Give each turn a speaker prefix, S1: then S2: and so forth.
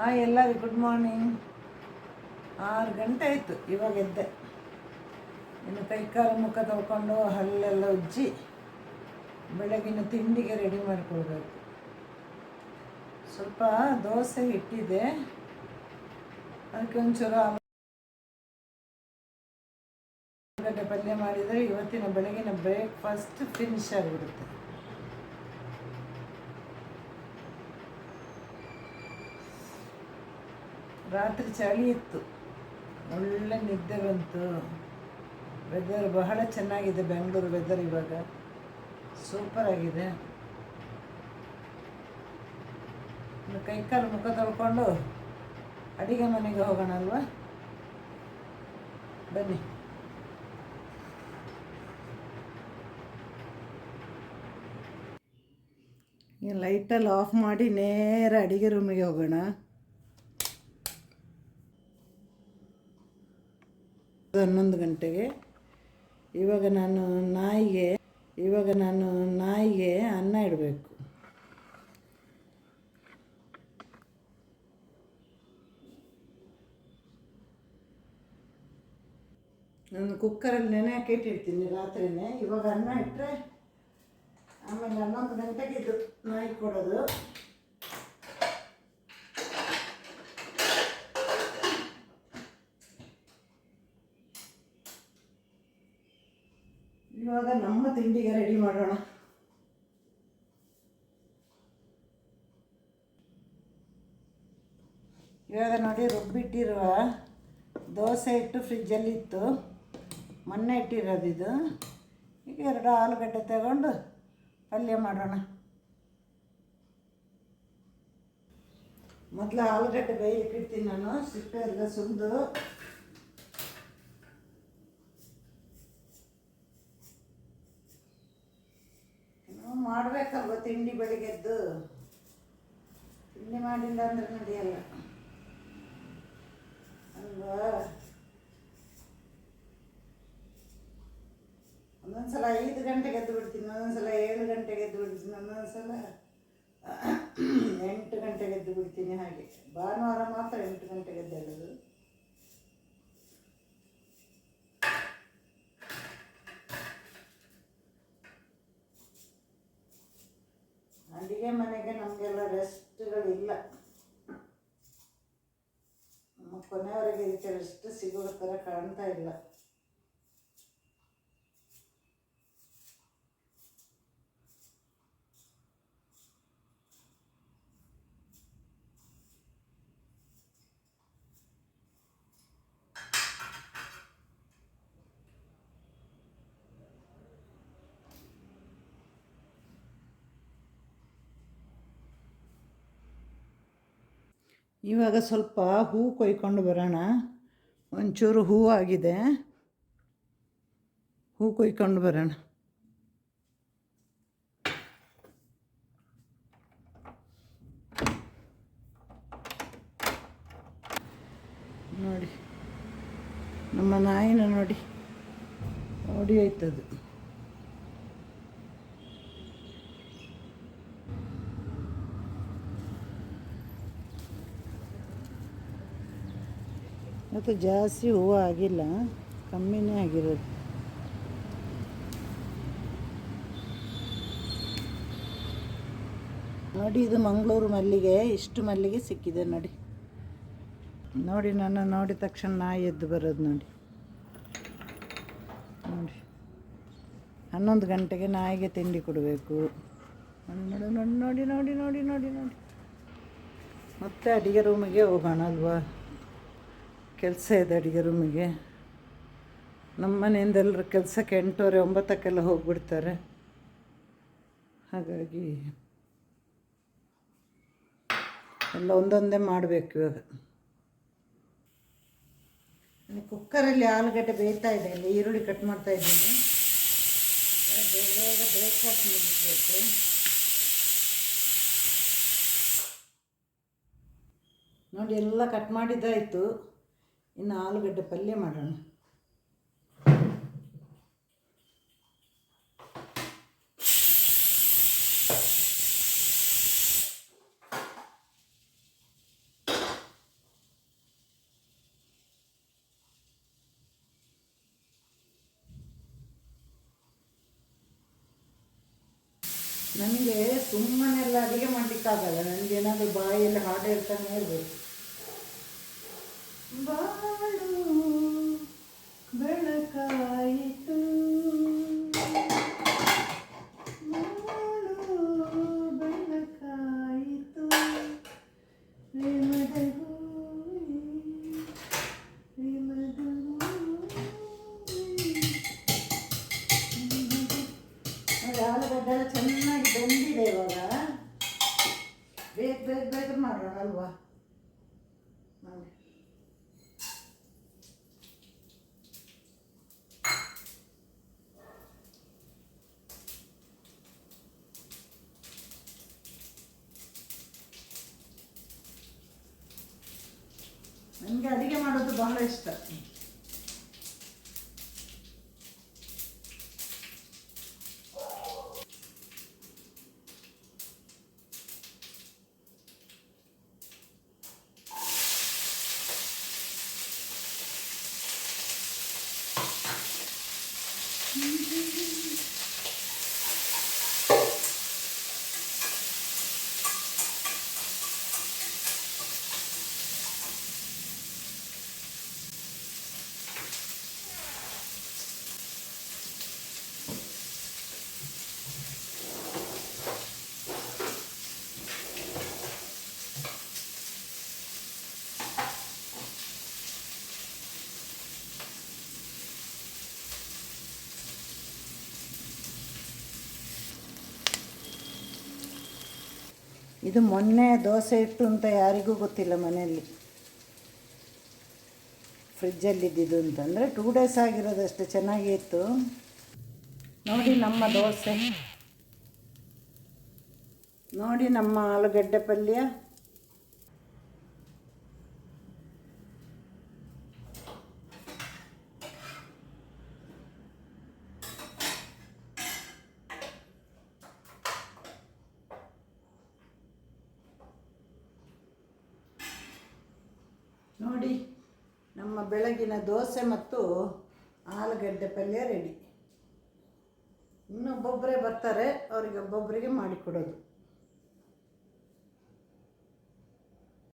S1: Hi ಎಲ್ಲರಿಗೂ good morning ಆರು ಗಂಟೆ ಆಯಿತು, ಇವಾಗ ಎದ್ದೆ. ಇನ್ನು ಕೈ ಕಾಲು ಮುಖ ತೊಳ್ಕೊಂಡು ಹಲ್ಲೆಲ್ಲ ಉಜ್ಜಿ ಬೆಳಗಿನ ತಿಂಡಿಗೆ ರೆಡಿ ಮಾಡಿಕೊಳ್ಬೇಕು. ಸ್ವಲ್ಪ ದೋಸೆ ಇಟ್ಟಿದೆ ಅದಕ್ಕೆ ಒಂಚೂರು ಆಲೂಗಡ್ಡೆ ಪಲ್ಯ ಮಾಡಿದರೆ ಇವತ್ತಿನ ಬೆಳಗಿನ ಬ್ರೇಕ್ಫಾಸ್ಟ್ ಫಿನಿಶ್ ಆಗಿಬಿಡುತ್ತೆ ರಾತ್ರಿ ಚಳಿ ಇತ್ತು. ಒಳ್ಳೆ ನಿದ್ದೆ ಬಂತು. ವೆದರ್ ಬಹಳ ಚೆನ್ನಾಗಿದೆ ಬೆಂಗಳೂರು ವೆದರ್ ಇವಾಗ. ಸೂಪರ್ ಆಗಿದೆ. ಕೈಕಾಲು ಮುಖ ತೊಳ್ಕೊಂಡು ಅಡಿಗೆ ಮನೆಗೆ ಹೋಗೋಣ ಅಲ್ವಾ? ಬನ್ನಿ. ಲೈಟಲ್ಲಿ ಆಫ್ ಮಾಡಿ ನೇರ ಅಡಿಗೆ ರೂಮಿಗೆ ಹೋಗೋಣ. ಹನ್ನೊಂದು ಗಂಟೆಗೆ. ಇವಾಗ ನಾನು ನಾಯಿಗೆ, ಇವಾಗ ನಾನು ನಾಯಿಗೆ ಅನ್ನ ಇಡಬೇಕು. ನಾನು ಕುಕ್ಕರಲ್ಲಿ ನೆನೆ ಹಾಕಿ ಇಟ್ಟಿರ್ತೀನಿ ರಾತ್ರಿನೇ. ಇವಾಗ ಅನ್ನ ಇಟ್ಟರೆ ಆಮೇಲೆ ಹನ್ನೊಂದು ಗಂಟೆಗೆ ಇದು ನಾಯಿ ಕೊಡೋದು. ಇವಾಗ ನಮ್ಮ ತಿಂಡಿಗೆ ರೆಡಿ ಮಾಡೋಣ. ಇವಾಗ ನೋಡಿ ರುಬ್ಬಿಟ್ಟಿರುವ ದೋಸೆ ಇಟ್ಟು ಫ್ರಿಜ್ಜಲ್ಲಿ ಇತ್ತು. ಮೊನ್ನೆ ಇಟ್ಟಿರೋದು ಇದು. ಈಗ ಎರಡು ಆಲೂಗಡ್ಡೆ ತಗೊಂಡು ಪಲ್ಯ ಮಾಡೋಣ. ಮೊದಲು ಆಲೂಗಡ್ಡೆ ಬೇಯಲಿಕ್ಕೆ ಇಡ್ತೀನಿ ನಾನು. ಸಿಪ್ಪೆ ಎಲ್ಲ ಸುಲಿದು ಇನ್ನೂ ಮಾಡಬೇಕಲ್ವ ತಿಂಡಿ ಬೆಳಿಗ್ಗೆದ್ದು? ತಿಂಡಿ ಮಾಡಿಲ್ಲ ಅಂದ್ರೆ ನಡೆಯಲ್ಲ. ಅಲ್ವಾ? ಒಂದೊಂದ್ಸಲ ಐದು ಗಂಟೆಗೆ ಎದ್ದು ಬಿಡ್ತೀನಿ, ಒಂದೊಂದ್ಸಲ ಏಳು ಗಂಟೆಗೆ ಎದ್ದು ಬಿಡ್ತೀನಿ, ಒಂದೊಂದ್ಸಲ ಎಂಟು ಗಂಟೆಗೆ ಎದ್ದು ಬಿಡ್ತೀನಿ ಹಾಗೆ. ಭಾನುವಾರ ಮಾತ್ರ ಎಂಟು ಗಂಟೆಗೆ ಎದ್ದೇಳೋದು ಅಡಿಗೆ ಮನೆಗೆ ನಮಗೆಲ್ಲ ರೆಸ್ಟ್ಗಳಿಲ್ಲ ನಮ್ಮ ಕೊನೆಯವರೆಗೆ ಇದಕ್ಕೆ ರೆಸ್ಟ್ ಸಿಗೋ ಥರ ಕಾಣ್ತಾ ಇಲ್ಲ ಇವಾಗ ಸ್ವಲ್ಪ ಹೂ ಕೊಯ್ಕೊಂಡು ಬರೋಣ. ಒಂಚೂರು ಹೂ ಆಗಿದೆ. ಹೂ ಕೊಯ್ಕೊಂಡು ಬರೋಣ. ನೋಡಿ ನಮ್ಮ ನಾಯಿನ ನೋಡಿ ನೋಡಿ ಹೋಯ್ತದು. ಮತ್ತು ಜಾಸ್ತಿ ಹೂವು ಆಗಿಲ್ಲ, ಕಮ್ಮಿನೇ ಆಗಿರೋದು. ನೋಡಿ, ಇದು ಮಂಗಳೂರು ಮಲ್ಲಿಗೆ, ಇಷ್ಟು ಮಲ್ಲಿಗೆ ಸಿಕ್ಕಿದೆ ನೋಡಿ. ನೋಡಿ, ನನ್ನ ನೋಡಿದ ತಕ್ಷಣ ನಾಯಿ ಎದ್ದು ಬರೋದು ನೋಡಿ. ನೋಡಿ. ಹನ್ನೊಂದು ಗಂಟೆಗೆ ನಾಯಿಗೆ ತಿಂಡಿ ಕೊಡಬೇಕು. ನೋಡಿ ನೋಡಿ ನೋಡಿ ನೋಡಿ ನೋಡಿ ನೋಡಿ ನೋಡಿ ಮತ್ತೆ ಅಡುಗೆ ರೂಮಿಗೆ ಹೋಗೋಣ ಅಲ್ವಾ? ಕೆಲಸ ಇದೆ ಅಡುಗೆ ರೂಮಿಗೆ. ನಮ್ಮ ಮನೆಯಿಂದ ಎಲ್ಲರೂ ಕೆಲಸಕ್ಕೆ ಎಂಟೂವರೆ, ಒಂಬತ್ತಕ್ಕೆಲ್ಲ ಹೋಗ್ಬಿಡ್ತಾರೆ. ಹಾಗಾಗಿ ಎಲ್ಲ ಒಂದೊಂದೇ ಮಾಡಬೇಕು ಇವಾಗ. ಕುಕ್ಕರಲ್ಲಿ ಆಲೂಗಡ್ಡೆ ಬೇಯ್ತಾ ಇದೆ ಇಲ್ಲಿ ಈರುಳ್ಳಿ ಕಟ್ ಮಾಡ್ತಾ ಇದ್ದೀನಿ. ಬೇಗ ಬ್ರೇಕ್ಫಾಸ್ಟ್ ಮುಗಿಸ್ಬೇಕು. ನೋಡಿ ಎಲ್ಲ ಕಟ್ ಮಾಡಿದ್ದಾಯಿತು. ಇನ್ನು ಆಲೂಗಡ್ಡೆ ಪಲ್ಯ ಮಾಡೋಣ ನನಗೆ ಸುಮ್ಮನೆಲ್ಲ ಅಡುಗೆ ಮಾಡಲಿಕ್ಕಾಗಲ್ಲ ನನಗೇನಾದರೂ ಬಾಯಲ್ಲಿ ಹಾಡು ಇರ್ತಾನೆ ಇರಬೇಕು Bye. ನನಗೆ ಅಡುಗೆ ಮಾಡೋದು ಬಹಳ ಇಷ್ಟ. ಇದು ಮೊನ್ನೆ ದೋಸೆ ಇಟ್ಟು ಅಂತ ಯಾರಿಗೂ ಗೊತ್ತಿಲ್ಲ ಮನೆಯಲ್ಲಿ. ಫ್ರಿಜ್ಜಲ್ಲಿದ್ದಿದ್ದು ಅಂತಂದರೆ ಟೂ ಡೇಸ್ ಆಗಿರೋದಷ್ಟು ಚೆನ್ನಾಗಿ ಇತ್ತು. ನೋಡಿ ನಮ್ಮ ದೋಸೆ. ನೋಡಿ ನಮ್ಮ ಆಲೂಗಡ್ಡೆ ಪಲ್ಯ. ನೋಡಿ ನಮ್ಮ ಬೆಳಗಿನ ದೋಸೆ ಮತ್ತು ಆಲೂಗಡ್ಡೆ ಪಲ್ಯ ರೆಡಿ ಇನ್ನೊಬ್ಬೊಬ್ಬರೇ ಬರ್ತಾರೆ ಅವರಿಗೆ ಒಬ್ಬೊಬ್ಬರಿಗೆ ಮಾಡಿಕೊಡೋದು.